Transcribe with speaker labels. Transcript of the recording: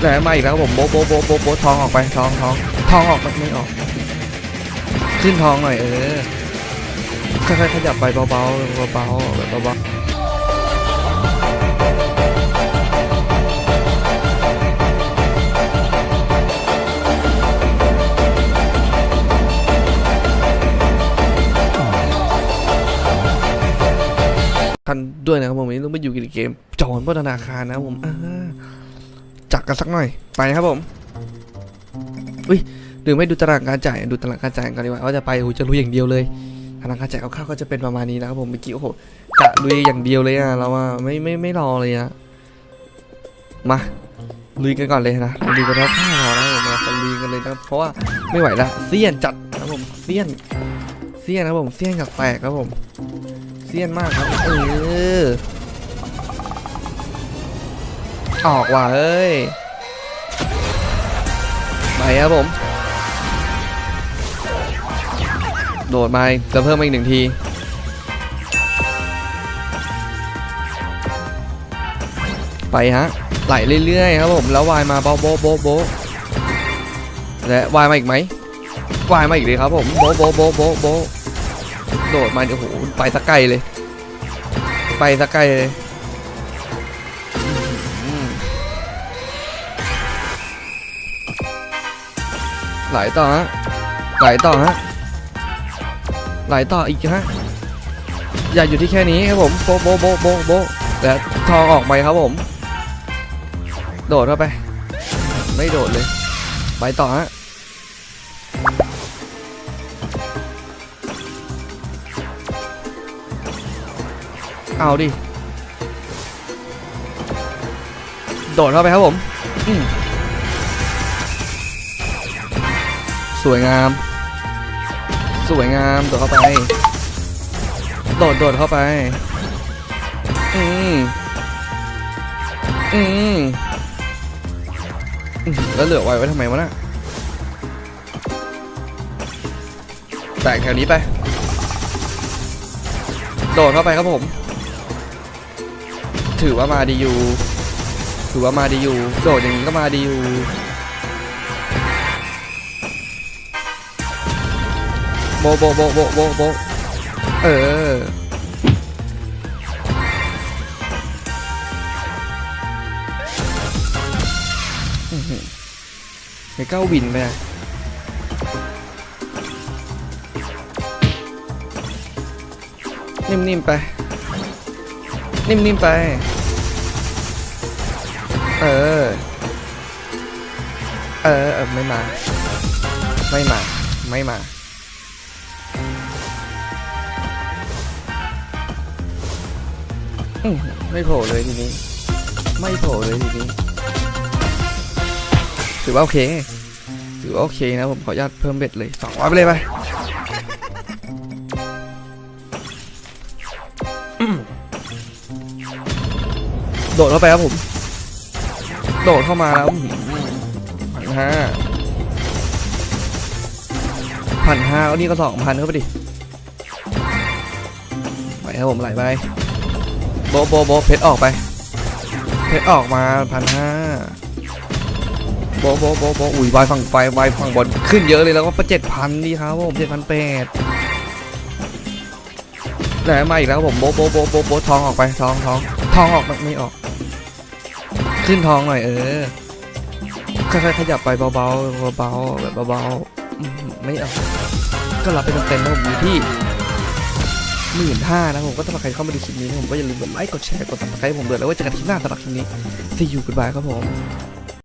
Speaker 1: ไหนมาอีกแล้วผมโบโบโบโบโบทองออกไปทองทองทองออกไม่ออกขึ้นทองหน่อยเออค่อยๆขยับไปเบาๆเบาๆเบาๆทันด้วยนะครับผมนี้ต้องไปอยู่กับเกมจอนพัฒนาคารนะครับผมอ จักกันสักหน่อยไปครับผมอุ้ยหรือไม่ดูตารางการจ่ายดูตารางการจ่ายกันดีกว่าว่าจะไปโอ้จะรู้อย่างเดียวเลยตารางการจ่ายคร่าวๆก็จะเป็นประมาณนี้นะครับผมเมื่อกี้โอ้โหกะลุยอย่างเดียวเลยอะเราอะไม่ไม่ไม่รอเลยอะมาลุยกันก่อนเลยนะลุยกันแล้วข้าวนะผมมาลุยกันเลยนะเพราะว่าไม่ไหวละเสี้ยนจัดนะครับผมเสี้ยนเสี้ยนนะครับผมเสี้ยนกับแตกครับผมเสี้ยนมากครับเออ ออกว่ะเอ้ย ไปครับผม โดดมาจะเพิ่มมาอีกหนึ่งที ไปฮะ ไหลเรื่อยๆครับผม แล้ววายมาโบะโบโบโบและวายมาอีกไหมวายมาอีกเลยครับผมโบะโบะโบะโบโบโดดมาโอ้โหไปสักไกลเลย ไปสักไกลเลย ไหลต่อฮะไหลต่อฮะไหลต่ออีกฮะอย่าอยู่ที่แค่นี้ครับผมโบะโบะโบะโบโบะและทองออกไปครับผม โดดเข้าไป ไม่โดดเลย ไปต่อฮะเอาดิ โดดเข้าไปครับผม อืม สวยงาม สวยงามโดดเข้าไป โดดโดดเข้าไป อืมอืมแล้วเหลือไว้ไว้ทำไมวะน่ะแตกแถวนี้ไป โดดเข้าไปครับผม ถือว่ามาดีอยู่ ถือว่ามาดีอยู่ โดดอย่างนี้ก็มาดีอยู่ โบะโบะโบะโบะโบโบะเอออื้อหือไอ้ก้าวินไปอะนิ่มๆไป นิ่มๆไป เออ เออเออไม่มา ไม่มา ไม่มา ไม่โผล่เลยทีนี้ ไม่โผล่เลยทีนี้ ถือว่าโอเค ถือว่าโอเคนะผมขออนุญาตเพิ่มเบ็ดเลยสองร้อยไปเลยไปโดดเข้าไปครับผม โดดเข้ามาแล้วพันห้าพันห้าแล้วนี่ก็สองพันเข้าไปดิ ไปครับผมไหลไป โบโบโบเพชรออกไป เพชรออกมาพันห้าโบโบโบโบอุ้ยวายฝั่งไฟวายฝั่งบนขึ้นเยอะเลยแล้วก็ปเจ็ดพันดีครับผมเจ็ดพันแปดไหนมาอีกแล้วผมโบโบโบโบโบทองออกไปทองทองทองออกไม่ไม่ออก ขึ้นทองหน่อยเออค่อยๆขยับไปเบาๆเบาๆแบบเบาๆไม่ออกก็รับไปเต็มๆนะผมอยู่ที่ หมื่นห้านะผมก็ถ้าใครเข้ามาดูคลิปนี้ผมก็อย่าลืมกดไลค์กดแชร์กดติดตามให้ผมด้วยแล้วไว้เจอกันที่หน้าสำหรับคลิปนี้ See you goodbye ครับผม